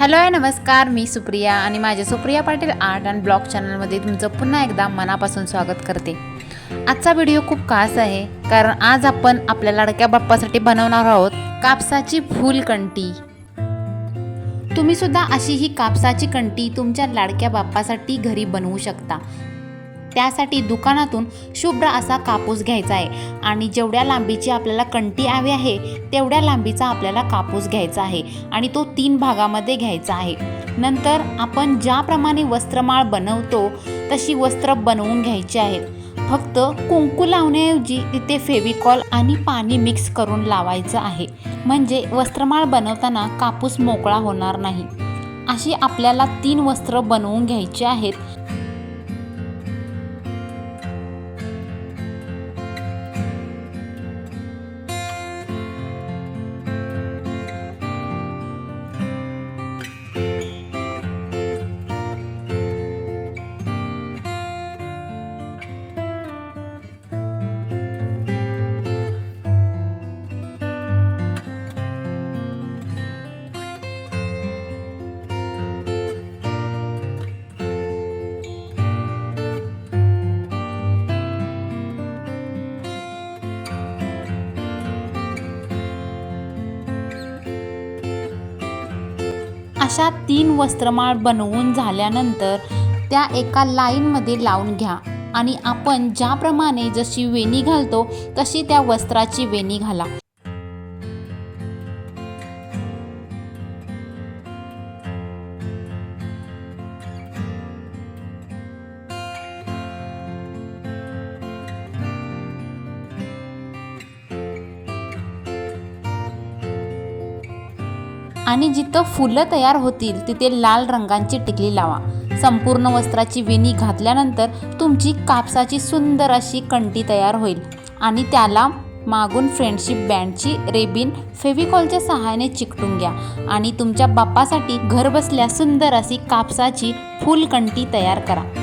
Hello आहे नमस्कार. मी सुप्रिया आणि माझ्या Supriya Patil art and blog चॅनलमध्ये तुमचं पुन्हा एकदा मनापासून स्वागत करते. आजचा व्हिडिओ खूप खास आहे कारण आज आपण आपल्या लाडक्या बाप्पासाठी बनवणार आहोत कापसाची फुलकंटी तुम्ही सुद्धा अशी ही कापसाची कंटी तुमच्या लाडक्या बाप्पासाठी घरी बनवू शकता. त्यासाठी दुकानातून शुभ्र असा कापूस घ्यायचा आहे. आणि जेवढ्या लांबीची आपल्याला कंटी हवी आहे तेवढ्या लांबीचा आपल्याला कापूस घ्यायचा आहे आणि तो तीन भागामध्ये घ्यायचा आहे. नंतर आपण ज्याप्रमाणे वस्त्रमाळ बनवतो तशी वस्त्र बनवून घ्यायची आहेत. फक्त कुंकू लावण्याऐवजी तिथे फेविकॉल आणि पाणी मिक्स करून लावायचं आहे. म्हणजे वस्त्रमाळ बनवताना कापूस मोकळा होणार नाही. अशी आपल्याला तीन वस्त्र बनवून घ्यायची आहेत. अशा तीन वस्त्रमाळ बनवून झाल्यानंतर त्या एका लाईनमध्ये लावून घ्या. आणि आपण ज्याप्रमाणे जशी वेणी घालतो तशी त्या वस्त्राची वेणी घाला. आणि जिथं फुलं तयार होतील तिथे लाल रंगांची टिकली लावा. संपूर्ण वस्त्राची वेणी घातल्यानंतर तुमची कापसाची सुंदर अशी कंटी तयार होईल. आणि त्याला मागून फ्रेंडशिप बँडची रेबिन फेविकॉलच्या सहाय्याने चिकटून घ्या. आणि तुमच्या बाप्पासाठी घरबसल्या सुंदर अशी कापसाची फुलकंटी तयार करा.